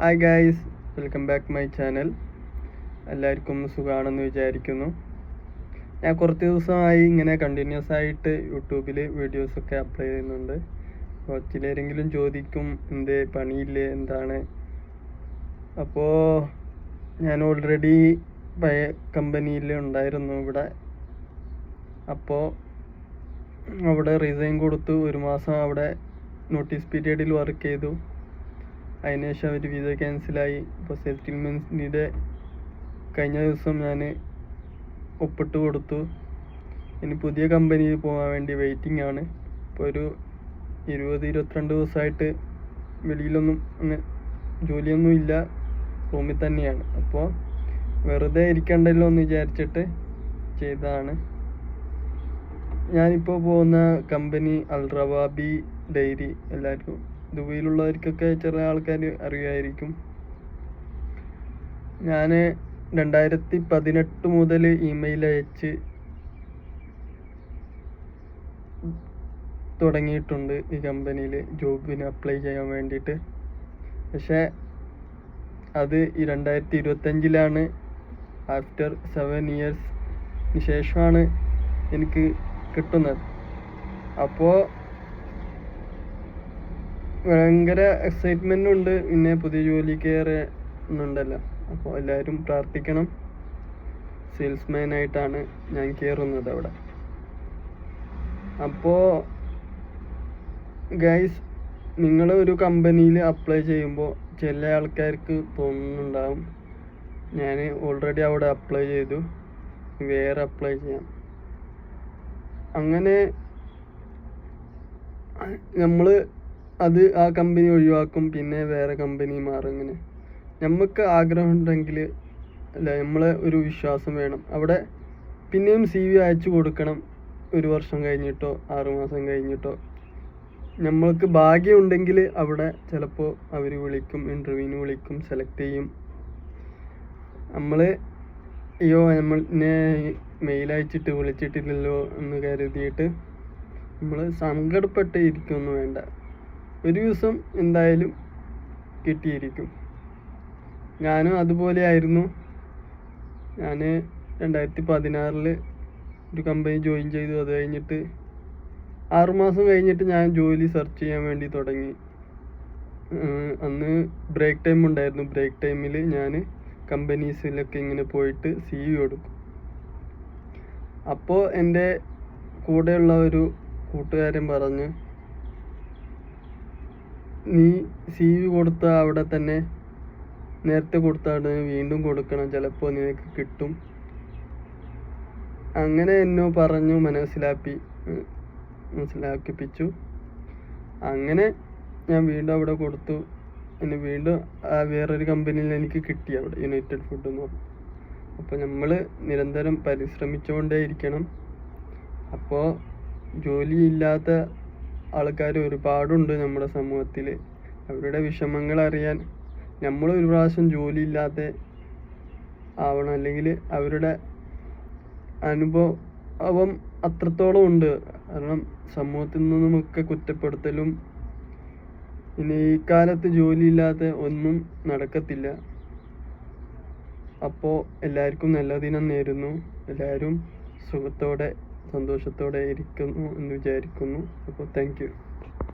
Hi guys welcome back my channel എല്ലാവർക്കും സുഖമാണെന്ന് വിചാരിക്കുന്നു. ഞാൻ കുറച്ച് ദിവസമായി ഇങ്ങനെ കണ്ടിന്യൂസ് ആയിട്ട് യൂട്യൂബിൽ വീഡിയോസൊക്കെ അപ്ലൈ ചെയ്യുന്നുണ്ട്. അപ്പോൾ ചിലരെങ്കിലും ചോദിക്കും എന്തേ പണിയില്ലേ? എന്താണ്? അപ്പോൾ ഞാൻ ഓൾറെഡി പഴയ കമ്പനിയിൽ ഉണ്ടായിരുന്നു ഇവിടെ. അപ്പോൾ അവിടെ റിസൈൻ കൊടുത്തു. ഒരു മാസം അവിടെ നോട്ടീസ് പീരീഡിൽ വർക്ക് ചെയ്തു. അതിനുശേഷം അവർ വിസ ക്യാൻസലായി ഇപ്പോൾ സെറ്റിൽമെന്റിന്റെ കഴിഞ്ഞ ദിവസം ഞാൻ ഒപ്പിട്ട് കൊടുത്തു. ഇനി പുതിയ കമ്പനിയിൽ പോകാൻ വേണ്ടി വെയിറ്റിംഗ് ആണ്. ഇപ്പോൾ ഒരു ഇരുപത് ഇരുപത്തിരണ്ട് ദിവസമായിട്ട് വെളിയിലൊന്നും അങ്ങനെ ജോലിയൊന്നും ഇല്ല. റൂമിൽ തന്നെയാണ്. അപ്പോൾ വെറുതെ ഇരിക്കണ്ടല്ലോ എന്ന് വിചാരിച്ചിട്ട് ചെയ്തതാണ്. ഞാനിപ്പോൾ പോകുന്ന കമ്പനി അൽറവാബി ഡെയറി. എല്ലാവർക്കും ദുബൈയിലുള്ളവർക്കൊക്കെ ചെറിയ ആൾക്കാർ അറിയായിരിക്കും. ഞാൻ രണ്ടായിരത്തി പതിനെട്ട് മുതൽ ഇമെയിൽ അയച്ച് തുടങ്ങിയിട്ടുണ്ട് ഈ കമ്പനിയിൽ ജോബിന് അപ്ലൈ ചെയ്യാൻ വേണ്ടിയിട്ട്. പക്ഷേ അത് ഈ രണ്ടായിരത്തി ഇരുപത്തഞ്ചിലാണ് ആഫ്റ്റർ സെവൻ ഇയേഴ്സിന് ശേഷമാണ് എനിക്ക് കിട്ടുന്നത്. അപ്പോൾ ഭയങ്കര എക്സൈറ്റ്മെന്റ് ഉണ്ട്. പിന്നെ പുതിയ ജോലി കയറുന്നുണ്ടല്ലോ അപ്പോൾ എല്ലാവരും പ്രാർത്ഥിക്കണം. സെയിൽസ്മാൻ ആയിട്ടാണ് ഞാൻ കയറുന്നത് അവിടെ. അപ്പോൾ ഗൈസ് നിങ്ങൾ ഒരു കമ്പനിയിൽ അപ്ലൈ ചെയ്യുമ്പോൾ ചില ആൾക്കാർക്ക് തോന്നുന്നുണ്ടാവും. ഞാൻ ഓൾറെഡി അവിടെ അപ്ലൈ ചെയ്തു. വേറെ അപ്ലൈ ചെയ്യാം. അങ്ങനെ നമ്മൾ അത് ആ കമ്പനി ഒഴിവാക്കും പിന്നെ വേറെ കമ്പനി മാറും അങ്ങനെ നമുക്ക് ആഗ്രഹം ഉണ്ടെങ്കിൽ അല്ല നമ്മളെ ഒരു വിശ്വാസം വേണം. അവിടെ പിന്നെയും സി വി അയച്ചു കൊടുക്കണം. ഒരു വർഷം കഴിഞ്ഞിട്ടോ ആറു മാസം കഴിഞ്ഞിട്ടോ. നമ്മൾക്ക് ഭാഗ്യമുണ്ടെങ്കിൽ അവിടെ ചിലപ്പോൾ അവർ വിളിക്കും ഇന്റർവ്യൂവിന് വിളിക്കും സെലക്ട് ചെയ്യും. നമ്മൾ അയ്യോ നമ്മളിനെ മെയിൽ അയച്ചിട്ട് വിളിച്ചിട്ടില്ലല്ലോ എന്ന് കരുതിയിട്ട് നമ്മൾ സങ്കടപ്പെട്ട് ഇരിക്കൊന്നും വേണ്ട. ഒരു ദിവസം എന്തായാലും കിട്ടിയിരിക്കും. ഞാനും അതുപോലെ ആയിരുന്നു ഞാൻ രണ്ടായിരത്തി പതിനാറിൽ ഒരു കമ്പനി ജോയിൻ ചെയ്തു. അത് കഴിഞ്ഞിട്ട് ആറുമാസം കഴിഞ്ഞിട്ട് ഞാൻ ജോലി സെർച്ച് ചെയ്യാൻ വേണ്ടി തുടങ്ങി. അന്ന് ബ്രേക്ക് ടൈം ഉണ്ടായിരുന്നു. ബ്രേക്ക് ടൈമിൽ ഞാൻ കമ്പനീസിലൊക്കെ ഇങ്ങനെ പോയിട്ട് സി വി കൊടുക്കും അപ്പോൾ എന്റെ കൂടെയുള്ള ഒരു കൂട്ടുകാരൻ പറഞ്ഞ് നീ സി വി കൊടുത്ത അവിടെ തന്നെ നേരത്തെ കൊടുത്താണ് വീണ്ടും കൊടുക്കണം. ചിലപ്പോൾ നിനക്ക് കിട്ടും. അങ്ങനെ എന്നോ പറഞ്ഞു മനസ്സിലാക്കി മനസ്സിലാക്കിപ്പിച്ചു. അങ്ങനെ ഞാൻ വീണ്ടും അവിടെ കൊടുത്തു. എന്നെ വീണ്ടും ആ വേറൊരു കമ്പനിയിൽ എനിക്ക് കിട്ടി അവിടെ യുണൈറ്റഡ് ഫുഡ് എന്ന് പറഞ്ഞു. അപ്പോൾ നമ്മൾ നിരന്തരം പരിശ്രമിച്ചുകൊണ്ടേ ഇരിക്കണം അപ്പോൾ ജോലിയില്ലാത്ത ആൾക്കാർ ഒരുപാടുണ്ട് നമ്മുടെ സമൂഹത്തിൽ അവരുടെ വിഷമങ്ങൾ അറിയാൻ നമ്മൾ ഒരു പ്രാവശ്യം ഇല്ലാതെ ആവണം. അല്ലെങ്കിൽ അവരുടെ അനുഭവം അത്രത്തോളം ഉണ്ട്. കാരണം സമൂഹത്തിൽ നിന്നുമൊക്കെ കുറ്റപ്പെടുത്തലും ഇനി ഈ കാലത്ത് ജോലിയില്ലാതെ ഒന്നും നടക്കത്തില്ല. അപ്പോൾ എല്ലാവർക്കും നല്ല ദിനം നേരുന്നു. എല്ലാവരും സുഖത്തോടെ സന്തോഷത്തോടെ ഇരിക്കുന്നു എന്ന് വിചാരിക്കുന്നു. അപ്പോൾ താങ്ക്